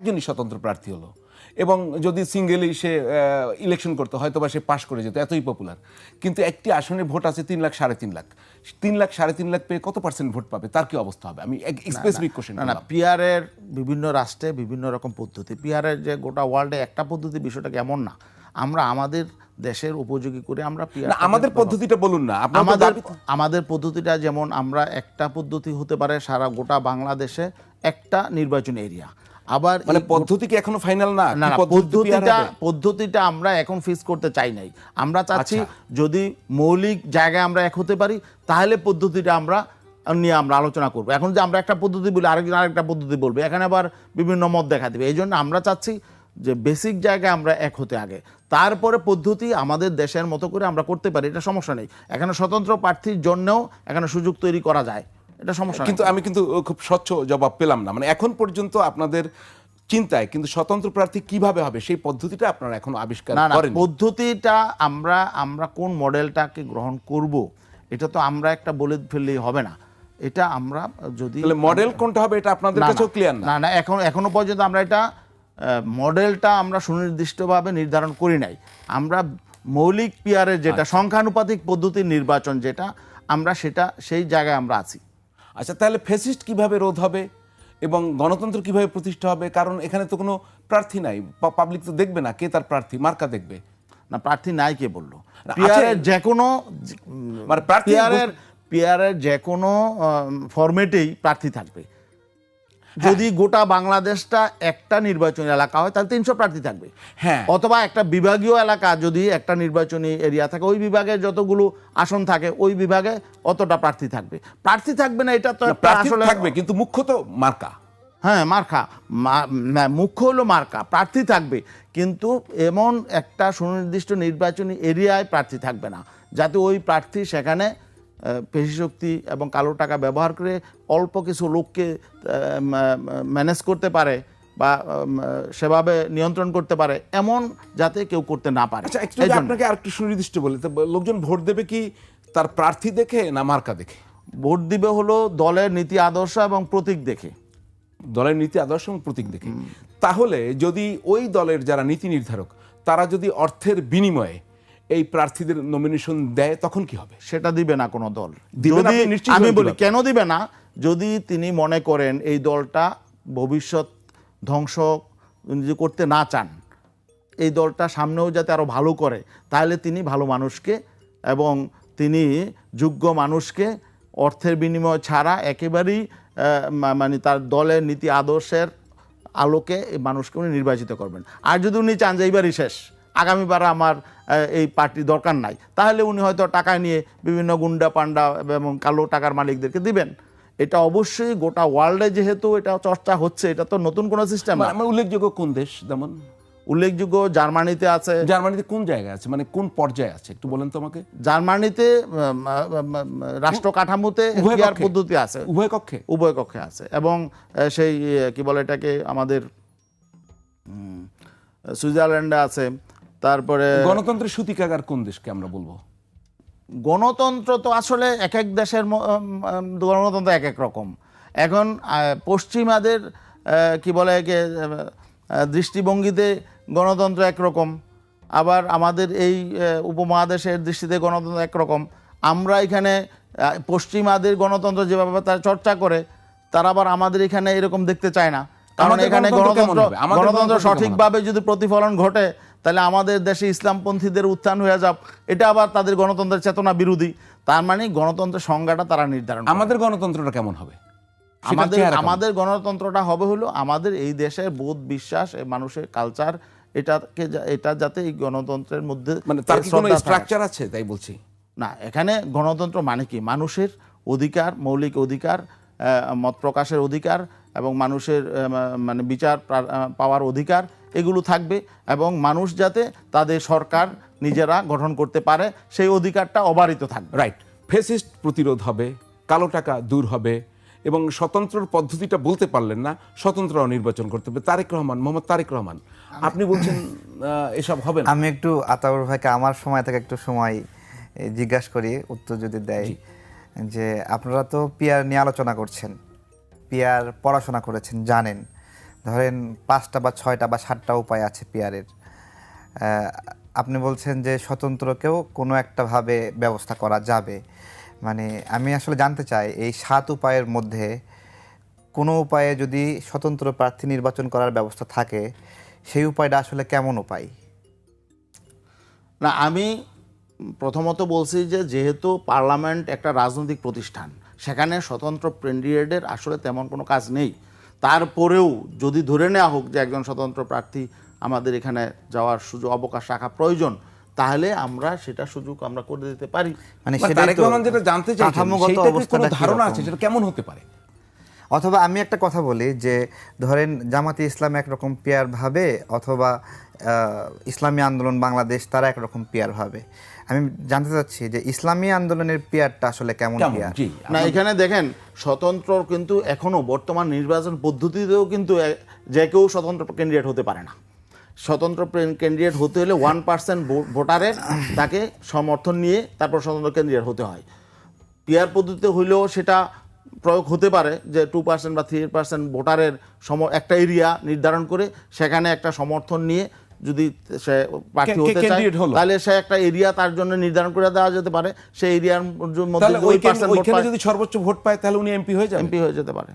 একজনই স্বতন্ত্র প্রার্থী হলো। এবং যদি সিঙ্গেলি সে ইলেকশন করতো হয়তো বা সে পাশ করে যেত এতই পপুলার কিন্তু একটি আসনে ভোট আছে তিন লাখ সাড়ে তিন লাখ। তিন লাখ সাড়ে তিন লাখ পেয়ে কত পার্সেন্ট ভোট পাবে? তার কি অবস্থা হবে? আমি স্পেসিফিক কোশ্চেন না পিয়ারের বিভিন্ন রাষ্ট্রে বিভিন্ন রকম পদ্ধতি। পিয়ারের যে গোটা ওয়ার্ল্ডে একটা পদ্ধতি বিষয়টা এমন না? আমরা আমাদের দেশের উপযোগী করে আমরা আমাদের পদ্ধতিটা বলুন না। আমাদের আমাদের পদ্ধতিটা যেমন আমরা একটা পদ্ধতি হতে পারে সারা গোটা বাংলাদেশে একটা নির্বাচন এরিয়া আবার মানে পদ্ধতি কি এখনও ফাইনাল না? না পদ্ধতিটা পদ্ধতিটা আমরা এখন ফিক্স করতে চাই নাই। আমরা চাচ্ছি আচ্ছা। যদি মৌলিক জায়গায় আমরা এক হতে পারি তাহলে পদ্ধতিটা আমরা নিয়ে আমরা আলোচনা করব। এখন যে আমরা একটা পদ্ধতি বলি আরেকজন আরেকটা পদ্ধতি বলবে। এখানে আবার বিভিন্ন মত দেখা দিবে। এই জন্য আমরা চাচ্ছি যে বেসিক জায়গায় আমরা এক হতে আগে। তারপরে পদ্ধতি আমাদের দেশের মতো করে আমরা করতে পারি এটা সমস্যা নেই। এখানে স্বতন্ত্র প্রার্থীর জন্যও এখানে সুযোগ তৈরি করা যায়। এটা সমস্যা কিন্তু আমি কিন্তু খুব স্বচ্ছ জবাব পেলাম না। মানে এখন পর্যন্ত আপনাদের চিন্তায় কিন্তু স্বতন্ত্র প্রার্থী কীভাবে হবে সেই পদ্ধতিটা আপনারা এখন আবিষ্কার করেন পদ্ধতিটা আমরা আমরা কোন মডেলটাকে গ্রহণ করব এটা তো আমরা একটা বলে ফেললেই হবে না। এটা আমরা যদি মডেল কোনটা হবে এটা আপনাদের কাছেও ক্লিয়ার না? না না এখন এখনও পর্যন্ত আমরা এটা মডেলটা আমরা সুনির্দিষ্টভাবে নির্ধারণ করি নাই। আমরা মৌলিক পিয়ারের যেটা আচ্ছা। সংখ্যানুপাতিক পদ্ধতির নির্বাচন যেটা আমরা সেটা সেই জায়গায় আমরা আছি। আচ্ছা তাহলে ফেসিস্ট কীভাবে রোধ হবে এবং গণতন্ত্র কীভাবে প্রতিষ্ঠা হবে? কারণ এখানে তো কোনো প্রার্থী নাই। পাবলিক তো দেখবে না কে তার প্রার্থী মার্কা দেখবে? না প্রার্থী নাই কে বলল? পিয়ারের যে কোনো মানে প্রার্থী পিয়ারের পিয়ারের যে কোনো ফরম্যাটেই প্রার্থী থাকবে। যদি গোটা বাংলাদেশটা একটা নির্বাচনী এলাকা হয় তাহলে তিনশো প্রার্থী থাকবে। হ্যাঁ। অথবা একটা বিভাগীয় এলাকা যদি একটা নির্বাচনী এরিয়া থাকে ওই বিভাগে যতগুলো আসন থাকে ওই বিভাগে অতটা প্রার্থী থাকবে। প্রার্থী থাকবে না এটা তো আসলে থাকবে কিন্তু মুখ্য তো মার্কা। হ্যাঁ মার্কা। মুখ্য হলো মার্কা প্রার্থী থাকবে। কিন্তু এমন একটা সুনির্দিষ্ট নির্বাচনী এরিয়ায় প্রার্থী থাকবে না যাতে ওই প্রার্থী সেখানে পেশিশক্তি এবং কালো টাকা ব্যবহার করে অল্প কিছু লোককে ম্যানেজ করতে পারে বা সেভাবে নিয়ন্ত্রণ করতে পারে এমন যাতে কেউ করতে না পারে। আচ্ছা একটু আপনাকে আরেকটু সুনির্দিষ্ট বলি লোকজন ভোট দেবে কি তার প্রার্থী দেখে না মার্কা দেখে? ভোট দিবে হলো দলের নীতি আদর্শ এবং প্রতীক দেখে। দলের নীতি আদর্শ এবং প্রতীক দেখে। তাহলে যদি ওই দলের যারা নীতি নির্ধারক তারা যদি অর্থের বিনিময়ে এই প্রার্থীদের নমিনেশন দেয় তখন কি হবে? সেটা দিবে না কোনো দল। আমি বলি কেন দিবে না? যদি তিনি মনে করেন এই দলটা ভবিষ্যৎ ধ্বংস করতে না চান এই দলটা সামনেও যাতে আরও ভালো করে তাহলে তিনি ভালো মানুষকে এবং তিনি যোগ্য মানুষকে অর্থের বিনিময় ছাড়া একেবারেই মানে তার দলের নীতি আদর্শের আলোকে এই মানুষকে উনি নির্বাচিত করবেন। আর যদি উনি চান যে এইবারই শেষ আগামীবার আমার এই পার্টি দরকার নাই। তাহলে উনি হয়তো টাকা নিয়ে বিভিন্ন গুন্ডা পান্ডা এবং কালো টাকার মালিকদেরকে দিবেন। এটা অবশ্যই গোটা ওয়ার্ল্ডে যেহেতু এটা চর্চা হচ্ছে এটা তো নতুন কোনো সিস্টেম আমার উল্লেখযোগ্য কোন দেশ যেমন? উল্লেখযোগ্য জার্মানিতে আছে। জার্মানিতে কোন জায়গায় আছে? মানে কোন পর্যায়ে আছে? একটু বলেন তো আমাকে। জার্মানিতে রাষ্ট্র কাঠামোতে পদ্ধতি আছে। উভয় কক্ষে উভয় কক্ষে আছে। এবং সেই কি বলে এটাকে আমাদের সুইজারল্যান্ডে আছে। তারপরে গণতন্ত্রের সূতিকাগার কোন দেশকে আমরা বলব? গণতন্ত্র তো আসলে এক এক দেশের গণতন্ত্র এক এক রকম। এখন পশ্চিমাদের কি বলে একে দৃষ্টিভঙ্গিতে গণতন্ত্র একরকম আবার আমাদের এই উপমহাদেশের দৃষ্টিতে গণতন্ত্র একরকম আমরা এখানে পশ্চিমাদের গণতন্ত্র যেভাবে তারা চর্চা করে তারা আবার আমাদের এখানে এরকম দেখতে চায় না। কারণ এখানে গণতন্ত্র গণতন্ত্র? সঠিকভাবে যদি প্রতিফলন ঘটে তাহলে আমাদের দেশে ইসলামপন্থীদের উত্থান হয়ে যাক এটা আবার তাদের গণতন্ত্রের চেতনা বিরোধী। তার মানে গণতন্ত্রের সংজ্ঞাটা তারা নির্ধারণ আমাদের গণতন্ত্রটা কেমন হবে? আমাদের আমাদের গণতন্ত্রটা হবে হলো আমাদের এই দেশের বোধ বিশ্বাস মানুষের কালচার এটাকে এটা যাতে এই গণতন্ত্রের মধ্যে মানে তার কোনো স্ট্রাকচার আছে? তাই বলছি। না এখানে গণতন্ত্র মানে কি? মানুষের অধিকার মৌলিক অধিকার মত প্রকাশের অধিকার এবং মানুষের মানে বিচার পাওয়ার অধিকার এগুলো থাকবে এবং মানুষ যাতে তাদের সরকার নিজেরা গঠন করতে পারে সেই অধিকারটা অবারিত থাকবে। রাইট ফেসিস্ট প্রতিরোধ হবে কালো টাকা দূর হবে এবং স্বতন্ত্র পদ্ধতিটা বলতে পারলেন না স্বতন্ত্র নির্বাচন করতে হবে। তারেক রহমান মোহাম্মদ তারেক রহমান আপনি বলছেন এসব হবে না। আমি একটু আতাউর ভাইকে আমার সময় থেকে একটু সময় জিজ্ঞাসা করি উত্তর যদি দেয় যে আপনারা তো পিয়ার নিয়ে আলোচনা করছেন। পিয়ার পড়াশোনা করেছেন, জানেন। ধরেন পাঁচটা বা ছয়টা বা সাতটা উপায় আছে পেয়ারের। আপনি বলছেন যে স্বতন্ত্রকেও কোনো একটাভাবে ব্যবস্থা করা যাবে। মানে আমি আসলে জানতে চাই, এই সাত উপায়ের মধ্যে কোনো উপায়ে যদি স্বতন্ত্র প্রার্থী নির্বাচন করার ব্যবস্থা থাকে, সেই উপায়টা আসলে কেমন উপায়? না, আমি প্রথমত বলছি যে যেহেতু পার্লামেন্ট একটা রাজনৈতিক প্রতিষ্ঠান সেখানে স্বতন্ত্র প্রেন্ডিডেটের আসলে তেমন কোনো কাজ নেই। তারপরেও যদি ধরে নেওয়া হোক যে একজন স্বতন্ত্র প্রার্থী আমাদের এখানে যাওয়ার সুযোগ অবকাশ রাখা প্রয়োজন তাহলে আমরা সেটা সুযোগ আমরা করে দিতে পারি। মানে যেটা জানতে কোনো ধারণা আছে সেটা কেমন হতে পারে? অথবা আমি একটা কথা বলি যে ধরেন জামাতি ইসলাম একরকম পেয়ার ভাবে অথবা ইসলামী আন্দোলন বাংলাদেশ তারা একরকম পেয়ার ভাবে। আমি জানতে চাচ্ছি যে ইসলামী আন্দোলনের পেয়ারটা আসলে কেমন পেয়ার? না এখানে দেখেন স্বতন্ত্র কিন্তু এখনও বর্তমান নির্বাচন পদ্ধতিতেও কিন্তু যে কেউ স্বতন্ত্র ক্যান্ডিডেট হতে পারে না। স্বতন্ত্র ক্যান্ডিডেট হতে হলে ওয়ান পার্সেন্ট ভোটারের তাকে সমর্থন নিয়ে তারপর স্বতন্ত্র ক্যান্ডিডেট হতে হয়। পিয়ার পদ্ধতিতে হইলেও সেটা প্রয়োগ হতে পারে যে টু পার্সেন্ট বা থ্রি পার্সেন্ট ভোটারের সম একটা এরিয়া নির্ধারণ করে সেখানে একটা সমর্থন নিয়ে যদি সে প্রার্থী হতে চায় তাহলে সে একটা এরিয়া তার জন্য নির্ধারণ করে দেওয়া যেতে পারে। সেই এরিয়ার মধ্যে যদি সর্বোচ্চ ভোট পায় তাহলে উনি এমপি হয়ে যায় এমপি হয়ে যেতে পারে।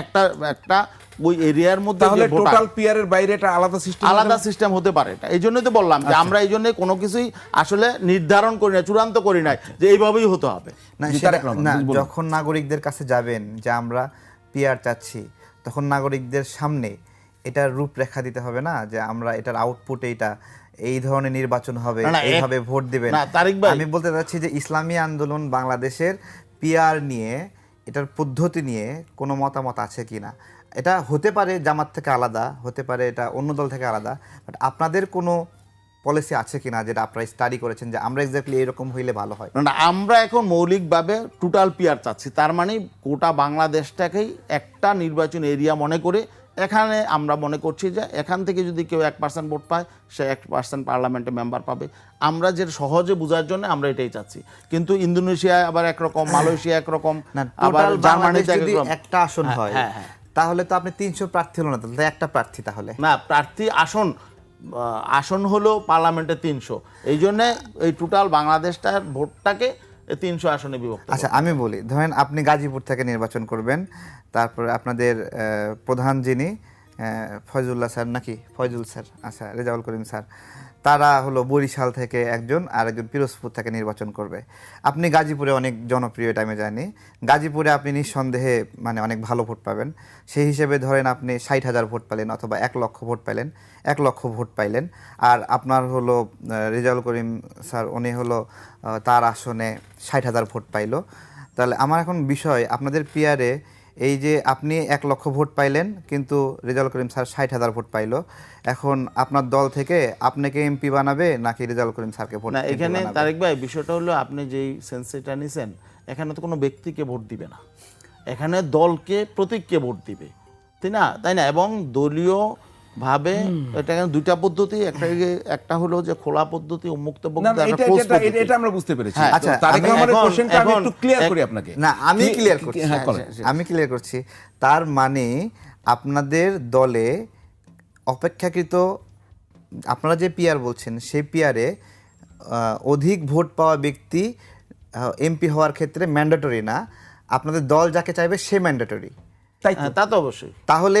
একটা একটা ওই এরিয়ার মধ্যে তাহলে টোটাল পিয়ারের বাইরে একটা আলাদা সিস্টেম আলাদা সিস্টেম হতে পারে এটা। এই জন্যই তো বললাম যে আমরা এই জন্য কোনো কিছুই আসলে নির্ধারণ করি না চূড়ান্ত করি নাই যে এইভাবেই হতে হবে। না না। যখন নাগরিকদের কাছে যাবেন যে আমরা পিয়ার চাচ্ছি তখন নাগরিকদের সামনে এটার রূপরেখা দিতে হবে না যে আমরা এটার আউটপুট এইটা এই ধরনের নির্বাচন হবে না, না, এইভাবে ভোট দিবেন। না, আমি বলতে চাচ্ছি যে ইসলামী আন্দোলন বাংলাদেশের পিয়ার নিয়ে এটার পদ্ধতি নিয়ে কোনো মতামত আছে কি না? এটা হতে পারে জামাত থেকে আলাদা হতে পারে এটা অন্য দল থেকে আলাদা বাট আপনাদের কোনো পলিসি আছে কি না যেটা আপনারা স্টাডি করেছেন যে আমরা এক্স্যাক্টলি এরকম হইলে ভালো হয়? না, আমরা এখন মৌলিকভাবে টোটাল পিয়ার চাচ্ছি। তার মানে গোটা বাংলাদেশটাকেই একটা নির্বাচন এরিয়া মনে করে এখানে আমরা মনে করছি যে এখান থেকে যদি কেউ এক পার্সেন্ট ভোট পায় সে এক পার্সেন্ট পার্লামেন্টে মেম্বার পাবে। আমরা যে সহজে বোঝার জন্য আমরা এটাই চাচ্ছি। কিন্তু ইন্দোনেশিয়া আবার একরকম মালয়েশিয়া একরকম আবার জার্মানিতে একটা আসন হ্যাঁ, হয় হ্যাঁ, হ্যাঁ। তাহলে তো আপনি তিনশো প্রার্থী হলো না তাহলে একটা প্রার্থী তাহলে। না প্রার্থী আসন আসন হলো পার্লামেন্টে তিনশো। এই জন্যে এই টোটাল বাংলাদেশটার ভোটটাকে তিনশো আসনে বিভক্ত আচ্ছা আমি বলি ধরেন আপনি গাজীপুর থেকে নির্বাচন করবেন তারপরে আপনাদের প্রধান যিনি ফয়জুল্লাহ স্যার নাকি? ফয়জুল স্যার আচ্ছা রেজাউল করিম স্যার। তারা হলো বরিশাল থেকে একজন আর একজন পিরোজপুর থেকে নির্বাচন করবে। আপনি গাজীপুরে অনেক জনপ্রিয় টাইমে যায়নি গাজীপুরে আপনি নিঃসন্দেহে মানে অনেক ভালো ভোট পাবেন। সেই হিসেবে ধরেন আপনি ষাট হাজার ভোট পেলেন অথবা এক লক্ষ ভোট পাইলেন, এক লক্ষ ভোট পাইলেন। আর আপনার হলো রেজাউল করিম স্যার, উনি হলো তার আসনে ষাট হাজার ভোট পাইলো। তাহলে আমার এখন বিষয়, আপনাদের পিয়ারে এই যে আপনি এক লক্ষ ভোট পাইলেন কিন্তু রেজাউল করিম স্যার ষাট হাজার ভোট পাইল। এখন আপনার দল থেকে আপনাকে এমপি বানাবে নাকি রেজাউল করিম স্যারকে ভোট না এখানে তারেক ভাই বিষয়টা হলো আপনি যেই সেন্সেটা নিছেন এখানে তো কোনো ব্যক্তিকে ভোট দিবে না। এখানে দলকে প্রতীককে ভোট দিবে। তাই না? তাই না? এবং দলীয় ভাবে এটা দুইটা পদ্ধতি একটা একটা হলো যে খোলা পদ্ধতি উন্মুক্ত পদ্ধতি এটা এটা- এটা- আমরা বুঝতে পেরেছি। হ্যাঁ, আচ্ছা, তারেক আমি রহমানের কোশ্চেনটা আমি একটু ক্লিয়ার করি আপনাকে। না আমি ক্লিয়ার করছি। হ্যাঁ করেন আমি ক্লিয়ার করছি। তার মানে আপনাদের দলে অপেক্ষাকৃত আপনারা যে পিয়ার বলছেন সেই পিয়ারে অধিক ভোট পাওয়া ব্যক্তি এমপি হওয়ার ক্ষেত্রে ম্যান্ডেটরি না। আপনাদের দল যাকে চাইবে সে ম্যান্ডেটরি তাই হ্যাঁ, তা তো অবশ্যই। তাহলে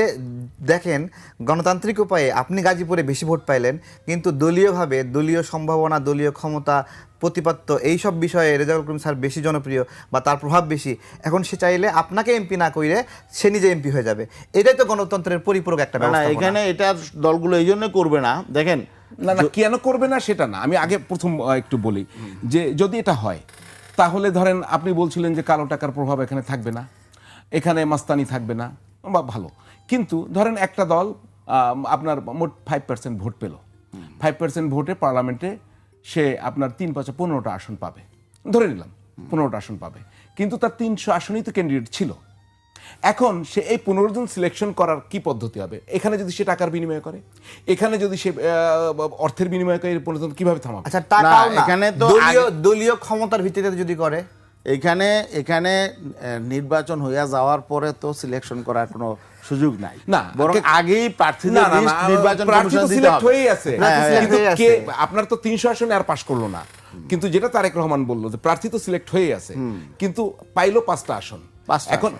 দেখেন গণতান্ত্রিক উপায়ে আপনি গাজীপুরে বেশি ভোট পাইলেন কিন্তু দলীয়ভাবে দলীয় সম্ভাবনা দলীয় ক্ষমতা প্রতিপাত্য এইসব বিষয়ে রেজাউল করিম স্যার বেশি জনপ্রিয় বা তার প্রভাব বেশি এখন সে চাইলে আপনাকে এমপি না কইরে সে নিজে এমপি হয়ে যাবে। এটাই তো গণতন্ত্রের পরিপূরক একটা না, না এখানে এটা দলগুলো এই জন্য করবে না। দেখেন না না কেন করবে না সেটা না। আমি আগে প্রথম একটু বলি যে যদি এটা হয় তাহলে ধরেন আপনি বলছিলেন যে কালো টাকার প্রভাব এখানে থাকবে না। এখানে মাস্তানি থাকবে না বা ভালো। কিন্তু ধরেন একটা দল আপনার মোট ফাইভ পার্সেন্ট ভোট পেল। ফাইভ পার্সেন্ট ভোটে পার্লামেন্টে সে আপনার তিন পাঁচে পনেরোটা আসন পাবে। ধরে নিলাম পনেরোটা আসন পাবে। কিন্তু তার তিনশো আসনই তো ক্যান্ডিডেট ছিল। এখন সে এই পনেরো জন সিলেকশন করার কি পদ্ধতি হবে? এখানে যদি সে টাকার বিনিময় করে এখানে যদি সে অর্থের বিনিময় করে পনেরো জন কীভাবে থামাবে? আচ্ছা টাকাও না, না। এখানে তো দলীয় দলীয় ক্ষমতার ভিত্তিতে যদি করে এখানে এখানে নির্বাচন হইয়া যাওয়ার পরে তো সিলেকশন করার কোনো সুযোগ নাই। না, বরং আগেই প্রার্থীদের নির্বাচন কমিশন দিতে সিলেক্ট হবে। আছে। প্রার্থী হ্যাঁ, কিন্তু হয়ে আছে। আপনার তো তিনশো আসনে আর পাশ করল না। কিন্তু যেটা তারেক রহমান বলল যে প্রার্থী তো সিলেক্ট হয়ে আছে। কিন্তু পাইলো পাঁচটা আসন। এখন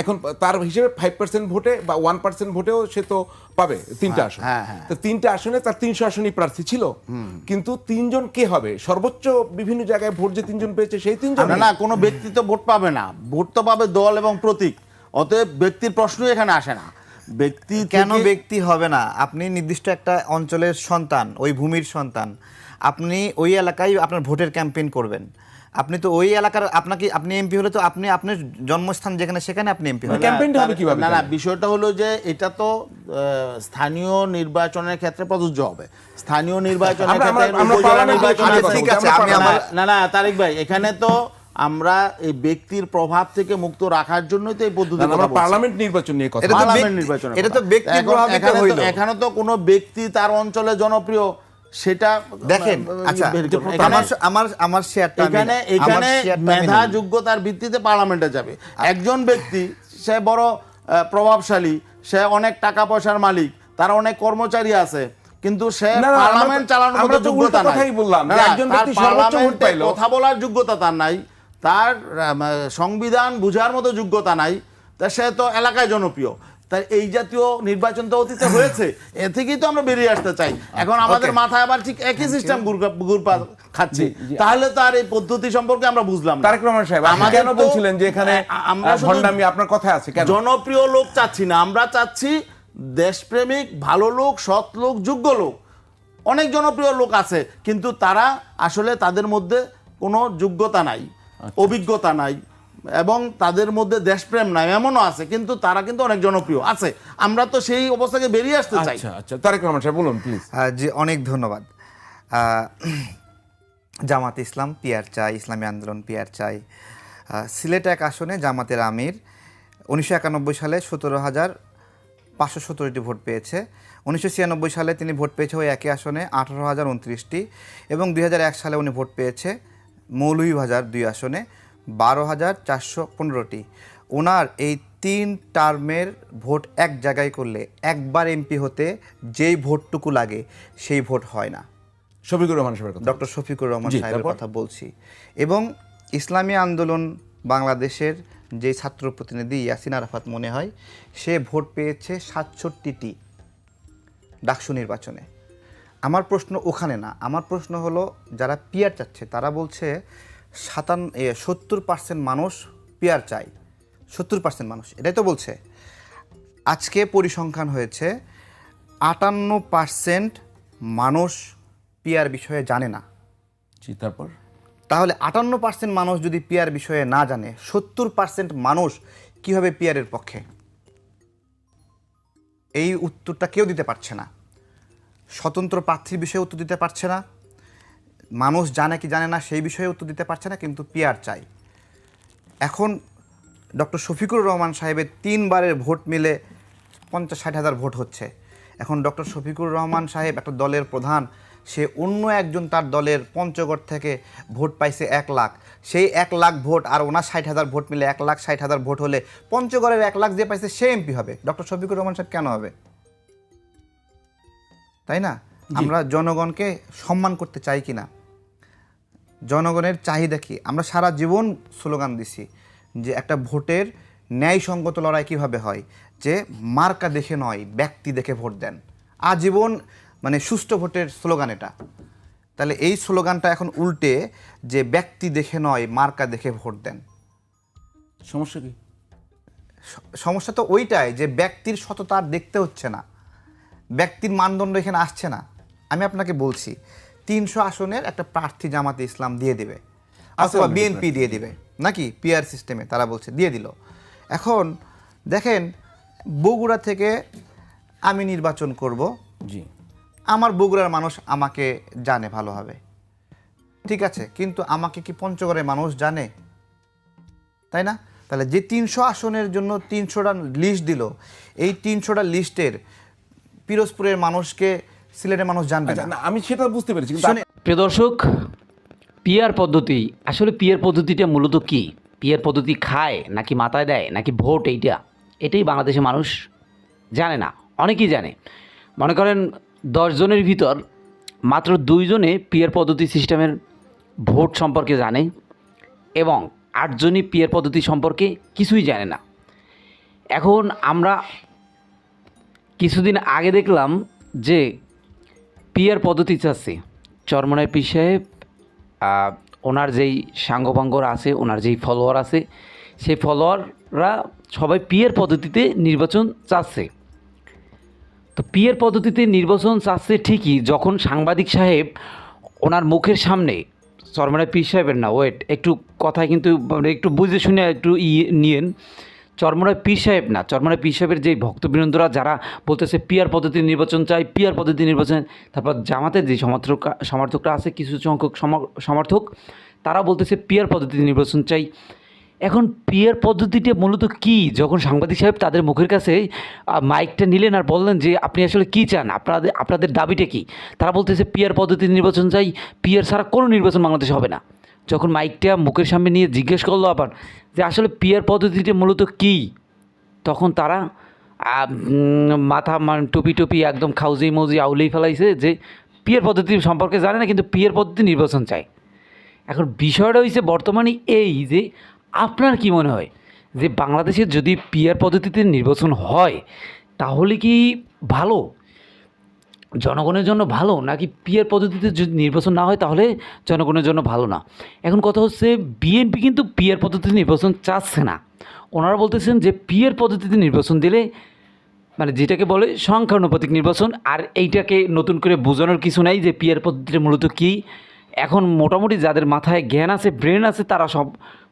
এখন তার হিসেবে ফাইভ পার্সেন্ট ভোটে বা ওয়ান পার্সেন্ট ভোটেও সে তো পাবে তিনটা আসন। হ্যাঁ, হ্যাঁ। তো তিনটা আসনে তার তিনশো আসনই প্রার্থী ছিল। কিন্তু তিনজন কে হবে? সর্বোচ্চ বিভিন্ন জায়গায় ভোট যে তিনজন পেয়েছে সেই তিনজন না না কোনো ব্যক্তি তো ভোট পাবে না। ভোট তো পাবে দল এবং প্রতীক। অতএব ব্যক্তির প্রশ্নই এখানে আসে না। ব্যক্তি কেন ব্যক্তি হবে না? আপনি নির্দিষ্ট একটা অঞ্চলের সন্তান ওই ভূমির সন্তান। আপনি ওই এলাকায় আপনার ভোটের ক্যাম্পেইন করবেন। আপনি তো ওই এলাকার আপনাকে আপনি এমপি হলে তো আপনি আপনার জন্মস্থান যেখানে সেখানে আপনি এমপি হবেন ক্যাম্পেইনটা হবে কীভাবে না না বিষয়টা হলো যে এটা তো স্থানীয় নির্বাচনের ক্ষেত্রে প্রযোজ্য হবে। স্থানীয় নির্বাচনের ক্ষেত্রে ঠিক আছে, আমি আমার- না না তারিক ভাই এখানে তো আমরা এই ব্যক্তির প্রভাব থেকে মুক্ত রাখার জন্যই তো এই পদ্ধতি না, না, আমরা পার্লামেন্ট নির্বাচন নিয়ে কথা এটা পার্লামেন্ট ব্যক্তি- নির্বাচনের এটা তো। ব্যক্তি হইল। এখানে তো কোনো ব্যক্তি তার অঞ্চলে জনপ্রিয় সেটা দেখেন আচ্ছা আমার আমার শেয়ারটা এখানে এখানে মেধা যোগ্যতার ভিত্তিতে পার্লামেন্টে যাবে। একজন ব্যক্তি সে বড় প্রভাবশালী সে অনেক টাকা পয়সার মালিক তার অনেক কর্মচারী আছে কিন্তু সে পার্লামেন্ট চালানোর মতো যোগ্যতা নাই। বললাম, একজন ব্যক্তি সর্বোচ্চ ভোট পাইলো। কথা বলার যোগ্যতা তার নাই। তার সংবিধান বুঝার মতো যোগ্যতা নাই। তা সে তো এলাকায় জনপ্রিয়। তাই এই জাতীয় নির্বাচন তো অতীতে হয়েছে এ থেকেই তো আমরা বেরিয়ে আসতে চাই। এখন আমাদের মাথায় আবার ঠিক একই সিস্টেম ঘুরপা খাচ্ছে। তাহলে তো আর এই পদ্ধতি সম্পর্কে আমরা বুঝলাম তারেক রহমান সাহেব আমাদের কেন বলছিলেন যে এখানে আমরা ভণ্ডামি আপনার কথা আছে কেন? জনপ্রিয় লোক চাচ্ছি না আমরা চাচ্ছি দেশপ্রেমিক ভালো লোক সৎ লোক যোগ্য লোক। অনেক জনপ্রিয় লোক আছে কিন্তু তারা আসলে তাদের মধ্যে কোনো যোগ্যতা নাই আচ্ছা। অভিজ্ঞতা নাই। এবং তাদের মধ্যে দেশপ্রেম নাই এমনও আছে কিন্তু তারা কিন্তু অনেক জনপ্রিয়। আছে আমরা তো সেই অবস্থাকে বেরিয়ে আসতে চাই। আচ্ছা আচ্ছা তারেক রহমান সাহেব বলুন প্লিজ জি অনেক ধন্যবাদ। জামাত ইসলাম পিয়ার চাই ইসলামী আন্দোলন পিয়ার চাই। সিলেট এক আসনে জামাতের আমির উনিশশো একানব্বই সালে সতেরো হাজার পাঁচশো সতেরোটি ভোট পেয়েছে। উনিশশো ছিয়ানব্বই সালে তিনি ভোট পেয়েছে ওই একই আসনে আঠারো হাজার উনত্রিশটি। এবং দুই হাজার এক সালে উনি ভোট পেয়েছে মৌলভীবাজার দুই আসনে। বারো হাজার চারশো পনেরোটি। ওনার এই তিন টার্মের ভোট এক জায়গায় করলে একবার এমপি হতে যেই ভোটটুকু লাগে সেই ভোট হয় না। শফিকুর রহমান সাহেবের কথা ডক্টর শফিকুর রহমান সাহেবের কথা বলছি। এবং ইসলামী আন্দোলন বাংলাদেশের যে ছাত্র প্রতিনিধি ইয়াসিন আরাফাত মনে হয় সে ভোট পেয়েছে সাতষট্টিটি ডাকসু নির্বাচনে। আমার প্রশ্ন ওখানে না আমার প্রশ্ন হলো যারা পিয়ার চাচ্ছে তারা বলছে সাতান সত্তর পার্সেন্ট মানুষ পেয়ার চায়। সত্তর পার্সেন্ট মানুষ এটাই তো বলছে। আজকে পরিসংখ্যান হয়েছে আটান্ন পার্সেন্ট মানুষ পিয়ার বিষয়ে জানে না। জি তারপর? তাহলে আটান্ন পার্সেন্ট মানুষ যদি পিয়ার বিষয়ে না জানে সত্তর পার্সেন্ট মানুষ কীভাবে পিয়ারের পক্ষে? এই উত্তরটা কেউ দিতে পারছে না। স্বতন্ত্র প্রার্থীর বিষয়ে উত্তর দিতে পারছে না। মানুষ জানে কি জানে না সেই বিষয়ে উত্তর দিতে পারছে না, কিন্তু পিয়ার চাই। এখন ডক্টর শফিকুর রহমান সাহেবের তিনবারের ভোট মিলে পঞ্চাশ ষাট হাজার ভোট হচ্ছে। এখন ডক্টর শফিকুর রহমান সাহেব একটা দলের প্রধান, সে অন্য একজন তার দলের পঞ্চগড় থেকে ভোট পাইছে এক লাখ। সেই এক লাখ ভোট আর ওনার ষাট হাজার ভোট মিলে এক লাখ ষাট হাজার ভোট হলে পঞ্চগড়ের এক লাখ যে পাইছে সে এমপি হবে। ডক্টর শফিকুর রহমান সাহেব কেন হবে? তাই না? আমরা জনগণকে সম্মান করতে চাই কি না জনগণের চাহিদা কি? আমরা সারা জীবন স্লোগান দিছি যে একটা ভোটের ন্যায়সঙ্গত লড়াই কীভাবে হয়? যে মার্কা দেখে নয় ব্যক্তি দেখে ভোট দেন। আজীবন মানে সুষ্ঠু ভোটের স্লোগান এটা। তাহলে এই স্লোগানটা এখন উল্টে যে ব্যক্তি দেখে নয় মার্কা দেখে ভোট দেন। সমস্যা কি? সমস্যা তো ওইটাই যে ব্যক্তির সততা আর দেখতে হচ্ছে না। ব্যক্তির মানদণ্ড এখানে আসছে না। আমি আপনাকে বলছি তিনশো আসনের একটা প্রার্থী জামাতে ইসলাম দিয়ে দেবে অথবা বিএনপি দিয়ে দিবে নাকি পিআর সিস্টেমে তারা বলছে দিয়ে দিল। এখন দেখেন বগুড়া থেকে আমি নির্বাচন করব। জি। আমার বগুড়ার মানুষ আমাকে জানে ভালোভাবে। ঠিক আছে কিন্তু আমাকে কি পঞ্চগড়ের মানুষ জানে? তাই না? তাহলে যে তিনশো আসনের জন্য তিনশোটা লিস্ট দিল এই তিনশোটা লিস্টের পিরোজপুরের মানুষকে সিলেটের মানুষ জানবে আচ্ছা না। আমি সেটা বুঝতে পেরেছি কিন্তু প্রিয় দর্শক পিয়ার পদ্ধতি আসলে পিয়ার পদ্ধতিটা মূলত কি? পিয়ার পদ্ধতি খায় নাকি মাথায় দেয় নাকি ভোট এইটা? এটাই বাংলাদেশের মানুষ জানে না অনেকেই জানে। মনে করেন দশজনের ভিতর মাত্র দুইজনে পিয়ার পদ্ধতি সিস্টেমের ভোট সম্পর্কে জানে এবং আটজনই পিয়ার পদ্ধতি সম্পর্কে কিছুই জানে না। এখন আমরা কিছুদিন আগে দেখলাম যে পিয়ার পদ্ধতি চাচ্ছে। চরমনায় পি সাহেব ওনার যেই সাঙ্গপাঙ্গর আছে, ওনার যেই ফলোয়ার আছে, সেই ফলোয়াররা সবাই পিয়ার পদ্ধতিতে নির্বাচন চাচ্ছে। তো পিয়ার পদ্ধতিতে নির্বাচন চাচ্ছে ঠিকই, যখন সাংবাদিক সাহেব ওনার মুখের সামনে, চরমনায় পীর সাহেবের না, ওয়েট, একটু কথা কিন্তু মানে একটু বুঝে শুনে একটু ইয়ে নিয়েন চরমনায় পীর সাহেব না চরমনায় পীর সাহেবের যে ভক্তবৃন্দরা যারা বলতেছে পিয়ার পদ্ধতি নির্বাচন চাই, পিয়ার পদ্ধতি নির্বাচন, তারপর জামাতের যে সমর্থক সমর্থকরা আছে, কিছু সংখ্যক সম- সমর্থক, তারা বলতেছে পিয়ার পদ্ধতি নির্বাচন চাই। এখন পিয়ার পদ্ধতিটা মূলত কি? যখন সাংবাদিক সাহেব তাদের মুখের কাছে মাইকটা নিলেন আর বললেন যে, আপনি আসলে কি চান? আপনাদের আপনাদের দাবিটা কি? তারা বলতেছে, পিয়ার পদ্ধতি নির্বাচন চাই, পিয়ার ছাড়া কোনো নির্বাচন বাংলাদেশে হবে না। যখন মাইকটা মুখের সামনে নিয়ে জিজ্ঞেস করল আবার যে আসলে পিয়ার পদ্ধতিটা মূলত কি? তখন তারা মাথা মান টুপি টুপি একদম খাউজি মৌজি আউলেই ফেলাইছে যে পিয়ার পদ্ধতি সম্পর্কে জানে না, কিন্তু পিয়ার পদ্ধতি নির্বাচন চায়। এখন বিষয়টা হয়েছে বর্তমানে এই যে আপনার কি মনে হয়? যে বাংলাদেশের যদি পিয়ার পদ্ধতিতে নির্বাচন হয়, তাহলে কি ভালো? জনগণের জন্য ভালো নাকি পিয়ার পদ্ধতিতে যদি নির্বাচন না হয় তাহলে জনগণের জন্য ভালো না? এখন কথা হচ্ছে বিএনপি কিন্তু পিয়ার পদ্ধতিতে নির্বাচন চাচ্ছে না। ওনারা বলতেছেন যে পিয়ার পদ্ধতিতে নির্বাচন দিলে মানে যেটাকে বলে সংখ্যানুপাতিক নির্বাচন, আর এইটাকে নতুন করে বোঝানোর কিছু নাই যে পিয়ার পদ্ধতিটা মূলত কী। এখন মোটামুটি যাদের মাথায় জ্ঞান আছে, ব্রেন আছে, তারা সব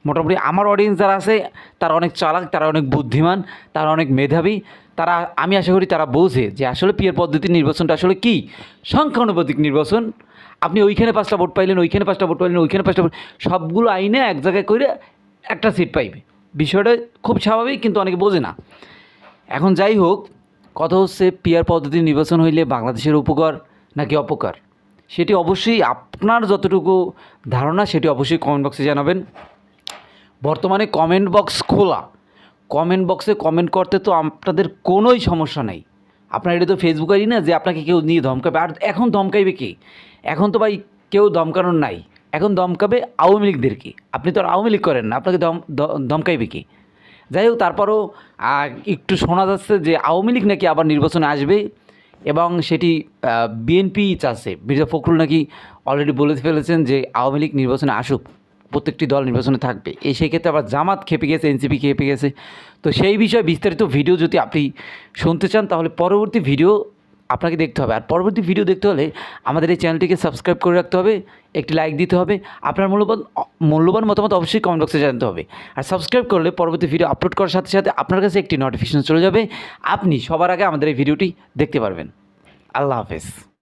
মোটামুটি আমার অডিয়েন্স যারা আছে, তারা অনেক চালাক, তারা অনেক বুদ্ধিমান, তারা অনেক মেধাবী তারা, আমি আশা করি তারা বোঝে যে আসলে পিয়ার পদ্ধতির নির্বাচনটা আসলে কী। সংখ্যানুপাতিক নির্বাচন, আপনি ওইখানে পাঁচটা ভোট পাইলেন, ওইখানে পাঁচটা ভোট পাইলেন, ওইখানে পাঁচটা ভোট, সবগুলো আইনে এক জায়গায় করে একটা সিট পাইবে। বিষয়টা খুব স্বাভাবিক, কিন্তু অনেকে বোঝে না। এখন যাই হোক, কথা হচ্ছে পিয়ার পদ্ধতি নির্বাচন হইলে বাংলাদেশের উপকার নাকি অপকার? সেটি অবশ্যই আপনার যতটুকু ধারণা, সেটি অবশ্যই কমেন্ট বক্সে জানাবেন। বর্তমানে কমেন্ট বক্স খোলা। কমেন্ট বক্সে কমেন্ট করতে তো আপনাদের কোনোই সমস্যা নেই। আপনার এটা তো ফেসবুকেরই না যে আপনাকে কেউ নিয়ে ধমকাবে। আর এখন ধমকাইবে কি? এখন তো ভাই কেউ ধমকানোর নাই। এখন ধমকাবে আওয়ামী লীগদেরকে আপনি তো আর আওয়ামী লীগ করেন না, আপনাকে ধম ধমকাইবে কি? যাই হোক, তারপরও একটু শোনা যাচ্ছে যে আওয়ামী লীগ নাকি আবার নির্বাচনে আসবে এবং সেটি বিএনপি চাচ্ছে। মির্জা ফখরুল নাকি অলরেডি বলে ফেলেছেন যে আওয়ামী লীগ নির্বাচনে আসুক। প্রত্যেকটি দল নির্বাচনে থাকবে। এই সেই ক্ষেত্রে আবার জামাত খেপে গেছে, এনসিপি খেপে গেছে। তো সেই বিষয়ে বিস্তারিত ভিডিও যদি আপনি শুনতে চান, তাহলে পরবর্তী ভিডিও আপনাকে দেখতে হবে। আর পরবর্তী ভিডিও দেখতে হলে আমাদের এই চ্যানেলটিকে সাবস্ক্রাইব করে রাখতে হবে, একটি লাইক দিতে হবে। আপনার মূল্যবান মূল্যবান মতামত অবশ্যই কমেন্ট বক্সে জানাতে হবে। আর সাবস্ক্রাইব করলে পরবর্তী ভিডিও আপলোড করার সাথে সাথে আপনার কাছে একটি নোটিফিকেশন চলে যাবে। আপনি সবার আগে আমাদের এই ভিডিওটি দেখতে পারবেন। আল্লাহ হাফেজ।